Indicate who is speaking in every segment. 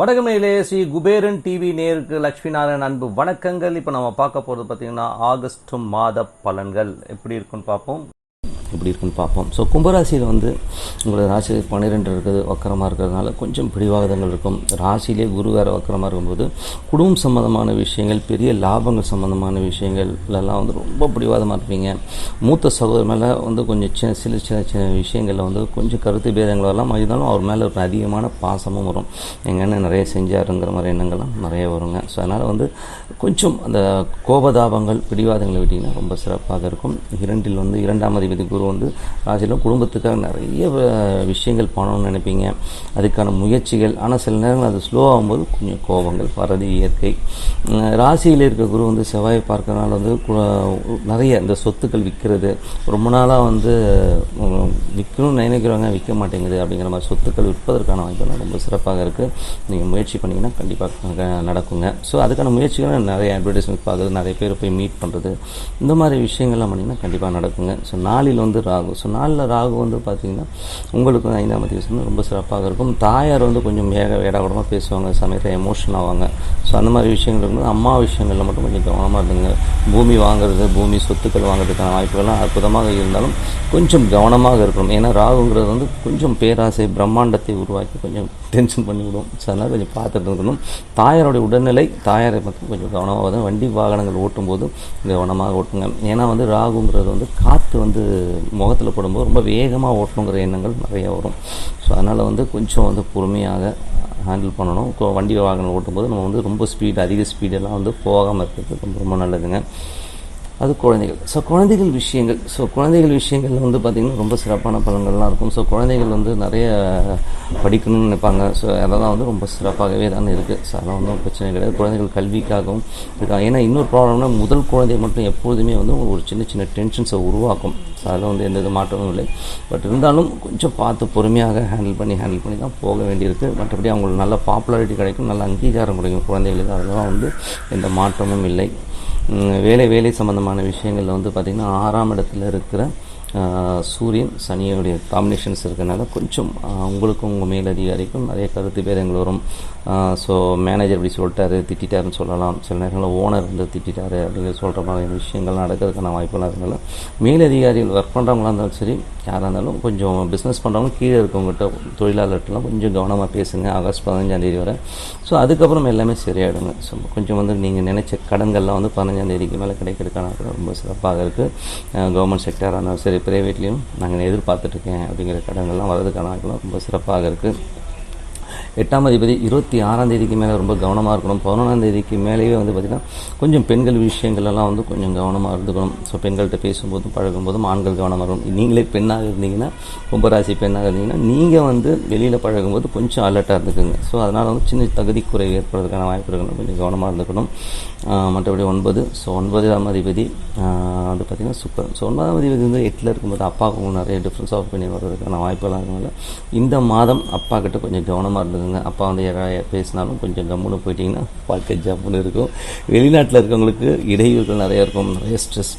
Speaker 1: வடகமையிலே Sri Kuberan TV நேருக்கு லட்சுமி நாராயண் அன்பு வணக்கங்கள். இப்போ நம்ம பார்க்க போகிறது பார்த்தீங்கன்னா ஆகஸ்ட் மாத பலன்கள். எப்படி இருக்குன்னு பார்ப்போம். எப்படி இருக்குன்னு பார்ப்போம். ஸோ கும்பராசியில் வந்து உங்களோட ராசி பன்னிரெண்டு இருக்குது வக்கரமாக இருக்கிறதுனால கொஞ்சம் பிடிவாதங்கள் இருக்கும். ராசியிலே குரு வேறு வக்கரமாக இருக்கும்போது குடும்பம் சம்மந்தமான விஷயங்கள் பெரிய லாபங்கள் சம்மந்தமான விஷயங்கள்லாம் வந்து ரொம்ப பிடிவாதமாக இருப்பீங்க. மூத்த சகோதரர் மேலே வந்து கொஞ்சம் சின்ன சில சின்ன சின்ன விஷயங்களில் வந்து கொஞ்சம் கருத்து பேதங்களெல்லாம் இருந்தாலும் அவர் மேலே ஒரு அதிகமான பாசமும் வரும். எங்கள் அண்ணன் நிறைய செஞ்சாருங்கிற மாதிரி எண்ணங்கள்லாம் நிறைய வருங்க. ஸோ அதனால் வந்து கொஞ்சம் அந்த கோபதாபங்கள் பிடிவாதங்களை விட்டிங்கன்னா ரொம்ப சிறப்பாக இருக்கும். இரண்டில் வந்து இரண்டாம் அதிபதி குரு வந்து ராசியில் குடும்பத்துக்காக நிறைய விஷயங்கள் பண்ணணும்னு நினைப்பீங்க. அதுக்கான முயற்சிகள். ஆனால் சில நேரங்கள் அது ஸ்லோ ஆகும்போது கொஞ்சம் கோபங்கள் வரது இயற்கை. ராசியில் இருக்க குரு வந்து செவ்வாயை பார்க்கறனால வந்து கு- நிறைய இந்த சொத்துக்கள் விற்கிறது ரொம்ப நாளாக வந்து விற்கணும்னு நினைக்கிறவங்க விற்க மாட்டேங்குது அப்படிங்கிற மாதிரி சொத்துக்கள் விற்பதற்கான வாய்ப்புகள் ரொம்ப சிறப்பாக இருக்குது நீங்கள் முயற்சி பண்ணிங்கன்னா கண்டிப்பாக நடக்குங்க. ஸோ அதுக்கான முயற்சிகள் நிறைய அட்வர்டைஸ்மெண்ட் பார்க்குறது நிறைய பேர் போய் மீட் பண்ணுறது இந்த மாதிரி விஷயங்கள்லாம் பண்ணிங்கன்னா கண்டிப்பாக நடக்குங்க. ஸோ நாளில் வந்து ராகு. ஸோ நாளில் ராகு வந்து பார்த்தீங்கன்னா உங்களுக்கு வந்து ஐந்தாம் தேதி வந்து ரொம்ப சிறப்பாக இருக்கும். தாயார் வந்து கொஞ்சம் வேக வேடாகூடமாக பேசுவாங்க. சமயத்தில் எமோஷன் ஆவாங்க. ஸோ அந்த மாதிரி விஷயங்கள் இருக்கும்போது அம்மா விஷயங்களில் மட்டும் கொஞ்சம் கவனமாக இருந்துங்க. பூமி வாங்குறது பூமி சொத்துக்கள் வாங்குறதுக்கான வாய்ப்புகள்லாம் அற்புதமாக இருந்தாலும் கொஞ்சம் கவனமாக இருக்கணும். ஏன்னா ராகுங்கிறது வந்து கொஞ்சம் பேராசை பிரம்மாண்டத்தை உருவாக்கி கொஞ்சம் டென்ஷன் பண்ணிவிடும். ஸோ அதனால் கொஞ்சம் பார்த்துட்டு இருக்கணும். தாயாருடைய உடல்நிலை தாயாரை மட்டும் கொஞ்சம் கவனமாக தான் வண்டி வாகனங்கள் ஓட்டும்போது கவனமாக ஓட்டுங்க. ஏன்னா வந்து ராகுங்கிறது வந்து காற்று வந்து முகத்தில் போடும்போது ரொம்ப வேகமாக ஓட்டணுங்கிற எண்ணங்கள் நிறைய வரும். ஸோ அதனால் வந்து கொஞ்சம் வந்து பொறுமையாக ஹேண்டில் பண்ணணும். வண்டி வாகனம் ஓட்டும்போது நம்ம வந்து ரொம்ப ஸ்பீடு அதிக ஸ்பீடெல்லாம் வந்து போகாமல் இருக்கிறது ரொம்ப ரொம்ப நல்லதுங்க. அது குழந்தைகள். ஸோ குழந்தைகள் விஷயங்கள் ஸோ குழந்தைகள் விஷயங்கள் வந்து பார்த்திங்கன்னா ரொம்ப சிறப்பான பலன்கள்லாம் இருக்கும். ஸோ குழந்தைகள் வந்து நிறைய படிக்கணும்னு நினைப்பாங்க. ஸோ அதெல்லாம் வந்து ரொம்ப சிறப்பாகவே தான் இருக்குது ஸோ அதெல்லாம் ஒன்றும் பிரச்சனை கிடையாது. குழந்தைகள் கல்விக்காகவும் இருக்காங்க ஏன்னா இன்னொரு ப்ராப்ளம்னா முதல் குழந்தை மட்டும் எப்போதுமே வந்து ஒரு சின்ன சின்ன டென்ஷன்ஸை உருவாக்கும். ஸோ அதில் வந்து எந்த வித மாற்றமும் இல்லை. பட் இருந்தாலும் கொஞ்சம் பார்த்து பொறுமையாக ஹேண்டில் பண்ணி ஹேண்டில் பண்ணி தான் போக வேண்டியிருக்கு. மற்றபடி அவங்களுக்கு நல்ல பாப்புலாரிட்டி கிடைக்கும் நல்ல அங்கீகாரம் கிடைக்கும் குழந்தைகளுக்கு. அதெல்லாம் வந்து எந்த மாற்றமும் இல்லை. வேலை வேலை சம்பந்தமான விஷயங்களில் வந்து பார்த்திங்கன்னா ஆறாம் இடத்துல இருக்கிற சூரியன் சனியுடைய காம்பினேஷன்ஸ் இருக்கனால கொஞ்சம் உங்களுக்கும் உங்கள் மேலதிகாரிக்கும் நிறைய கருத்து பேரங்கள் வரும். ஸோ மேனேஜர் இப்படி சொல்லிட்டாரு திட்டாருன்னு சொல்லலாம். சில நேரங்களில் ஓனர் வந்து திட்டாரு அப்படின்னு சொல்கிற மாதிரி விஷயங்கள் நடக்கிறதுக்கான வாய்ப்பெல்லாம் மேல் மேலதிகாரிகள் ஒர்க் பண்ணுறவங்களா இருந்தாலும் சரி யாராக இருந்தாலும் கொஞ்சம் பிஸ்னஸ் பண்ணுறவங்க கீழே இருக்கவங்ககிட்ட தொழிலாளர்கிட்டலாம் கொஞ்சம் கவனமாக பேசுங்க. ஆகஸ்ட் பதினஞ்சாந்தேதி வரை. ஸோ அதுக்கப்புறம் எல்லாமே சரியாயிடுங்க. ஸோ கொஞ்சம் வந்து நீங்கள் நினைச்ச கடன்கள்லாம் வந்து பதினஞ்சாந்தேதிக்கு மேலே கிடைக்கிறதுக்கான ரொம்ப சிறப்பாக இருக்குது கவர்மெண்ட் செக்டராக இருந்தாலும் சரி பிரைவேட்லேயும் நாங்கள் எதிர்பார்த்துட்ருக்கேன் அப்படிங்கிற கடன்கள்லாம் வர்றதுக்கான வாய்ப்புலாம் ரொம்ப சிறப்பாக இருக்குது எட்டாம் அதிபதி இருபத்தி ஆறாம் தேதிக்கு மேலே ரொம்ப கவனமாக இருக்கணும். பதினொன்றாம் தேதிக்கு மேலேயே வந்து பார்த்திங்கன்னா கொஞ்சம் பெண்கள் விஷயங்கள்லாம் வந்து கொஞ்சம் கவனமாக இருந்துக்கணும். ஸோ பெண்கள்கிட்ட பேசும்போதும் பழகும்போதும் ஆண்கள் கவனமாக இருக்கணும். நீங்களே பெண்ணாக இருந்தீங்கன்னா கும்பராசி பெண்ணாக இருந்தீங்கன்னா நீங்கள் வந்து வெளியில் பழகும்போது கொஞ்சம் அலர்ட்டாக இருந்துக்குங்க. ஸோ அதனால் வந்து சின்ன தகுதி குறைவு ஏற்படுறதுக்கான வாய்ப்பு இருக்கணும். கொஞ்சம் கவனமாக இருந்துக்கணும். மற்றபடி ஒன்பது. ஸோ ஒன்பதாம் அதிபதி வந்து பார்த்திங்கன்னா சூப்பர் ஸோ ஒன்பதாம் அதிபதி வந்து எட்டில் இருக்கும்போது அப்பாவுக்கும் நிறைய டிஃப்ரென்ஸ் ஆஃப் பண்ணி வர்றதுக்கான வாய்ப்புகளாக இருக்கனால இந்த மாதம் அப்பா கிட்ட கொஞ்சம் கவனமாக இருந்துக்குங்க. அப்பா வந்து யாராவது பேசினாலும் கொஞ்சம் கம்முன்னு போயிட்டீங்கன்னா வாழ்க்கை ஜம்முன்னு இருக்கும். வெளிநாட்டில் இருக்கவங்களுக்கு இடையூறுகள் நிறையா இருக்கும். நிறைய ஸ்ட்ரெஸ்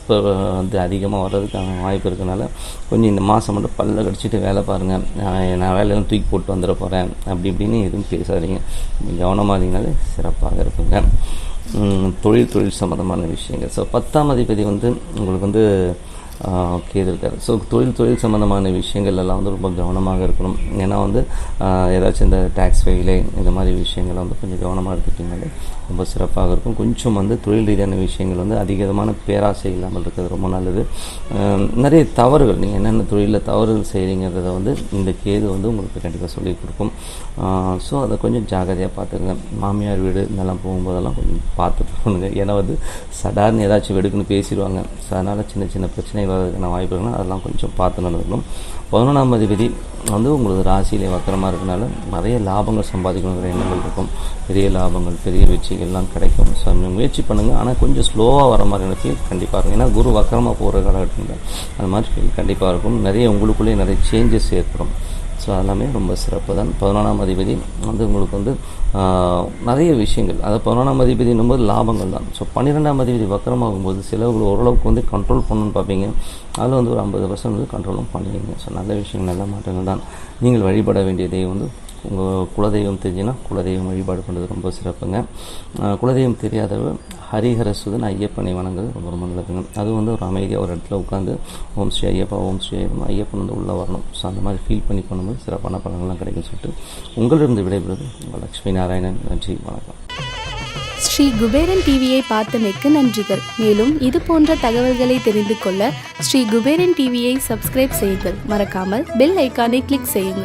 Speaker 1: வந்து அதிகமாக வர்றதுக்கான வாய்ப்பு இருக்கனால கொஞ்சம் இந்த மாதம் மட்டும் பல்ல கடிச்சிட்டு வேலை பாருங்கள் நான் நான் வேலையெல்லாம் தூக்கி போட்டு வந்துட போகிறேன் அப்படி இப்படின்னு எதுவும் பேசாதீங்க. கொஞ்சம் கவனமாக இருந்தீங்கனாலே சிறப்பாக இருக்குங்க. தொழில் தொழில் சம்மந்தமான விஷயங்கள். ஸோ பத்தாம் அதிபதி வந்து உங்களுக்கு வந்து கேட்டிருக்காரு ஸோ தொழில் தொழில் சம்மந்தமான விஷயங்கள் எல்லாம் வந்து ரொம்ப கவனமாக இருக்கணும். ஏன்னா வந்து ஏதாச்சும் இந்த டேக்ஸ் ஃபெயிலே இந்த மாதிரி விஷயங்களை வந்து கொஞ்சம் கவனமாக எடுத்துக்கிட்டிங்கனாலே ரொம்ப சிறப்பாக இருக்கும். கொஞ்சம் வந்து தொழில் ரீதியான விஷயங்கள் வந்து அதிகமான பேராசை இல்லாமல் இருக்கிறது ரொம்ப நல்லது. நிறைய தவறுகள் நீங்கள் என்னென்ன தொழிலில் தவறுகள் செய்கிறீங்கிறத வந்து இந்த கேது வந்து உங்களுக்கு கண்டிப்பாக சொல்லிக் கொடுக்கும். ஸோ அதை கொஞ்சம் ஜாகிரதையாக பார்த்துக்கங்க. மாமியார் வீடு இதெல்லாம் போகும்போதெல்லாம் கொஞ்சம் பார்த்து போகணுங்க ஏன்னா வந்து சடார்னு ஏதாச்சும் வெடுக்குன்னு பேசிடுவாங்க. ஸோ அதனால் சின்ன சின்ன பிரச்சனைகள் வர்றதுக்கான வாய்ப்பு அதெல்லாம் கொஞ்சம் பார்த்து நடந்துக்கணும். பதினொன்றாம் அதிபதி வந்து உங்களுக்கு ராசியிலே வக்கரமாக இருக்கனால நிறைய லாபங்கள் சம்பாதிக்கணுங்கிற எண்ணங்கள் இருக்கும். பெரிய லாபங்கள் பெரிய வெற்றிகள்லாம் கிடைக்கும். ஸோ முயற்சி பண்ணுங்கள் ஆனால் கொஞ்சம் ஸ்லோவாக வர மாதிரி எனக்கு கண்டிப்பாக இருக்கும். ஏன்னா குரு வக்கரமாக போகிற காலகட்டத்தில் அது மாதிரி கண்டிப்பாக இருக்கும். நிறைய உங்களுக்குள்ளேயே நிறைய சேஞ்சஸ் ஏற்படும். ஸோ எல்லாமே ரொம்ப சிறப்பு தான். பதினொன்றாம் அதிபதி வந்து உங்களுக்கு வந்து நிறைய விஷயங்கள். அதாவது பதினொன்றாம் அதிபதினும் போது லாபங்கள் தான். ஸோ பன்னிரெண்டாம் அதிபதி வக்கரமாகும்போது செலவுகள் ஓரளவுக்கு வந்து கண்ட்ரோல் பண்ணணும்னு பார்ப்பீங்க. அதில் வந்து ஒரு ஐம்பது பர்சன்ட் வந்து கண்ட்ரோலும் பண்ணுவீங்க ஸோ நல்ல விஷயங்கள் நல்ல மாற்றங்கள் தான். நீங்கள் வழிபட வேண்டியதை வந்து உங்கள் குலதெய்வம் தெரிஞ்சுன்னா குலதெய்வம் வழிபாடு பண்ணுறது ரொம்ப சிறப்புங்க. குலதெய்வம் தெரியாதவ ஹரிஹரசுதன் ஐயப்பனை வணங்குறது ரொம்ப ரொம்ப நல்லதுங்க. அதுவும் வந்து ஒரு அமைதியாக ஒரு இடத்துல உட்காந்து ஓம் ஸ்ரீ ஐயப்பா ஓம் ஸ்ரீ ஐயப்பா ஐயப்பன் வந்து உள்ளே வரணும். ஸோ அந்த மாதிரி ஃபீல் பண்ணி பண்ணும்போது சிறப்பான பலன்கள்லாம் கிடைக்கும் சொல்லிட்டு உங்களிருந்து விடைபெறுவது உங்கள் லக்ஷ்மி நாராயணன். நன்றி வணக்கம்.
Speaker 2: ஸ்ரீ குபேரன் டிவியை பார்த்தமைக்கு நன்றிகள். மேலும் இது போன்ற தகவல்களை தெரிந்து கொள்ள ஸ்ரீ குபேரன் டிவியை சப்ஸ்கிரைப் செய்யுங்கள். மறக்காமல் பெல் ஐக்கானை கிளிக் செய்யுங்கள்.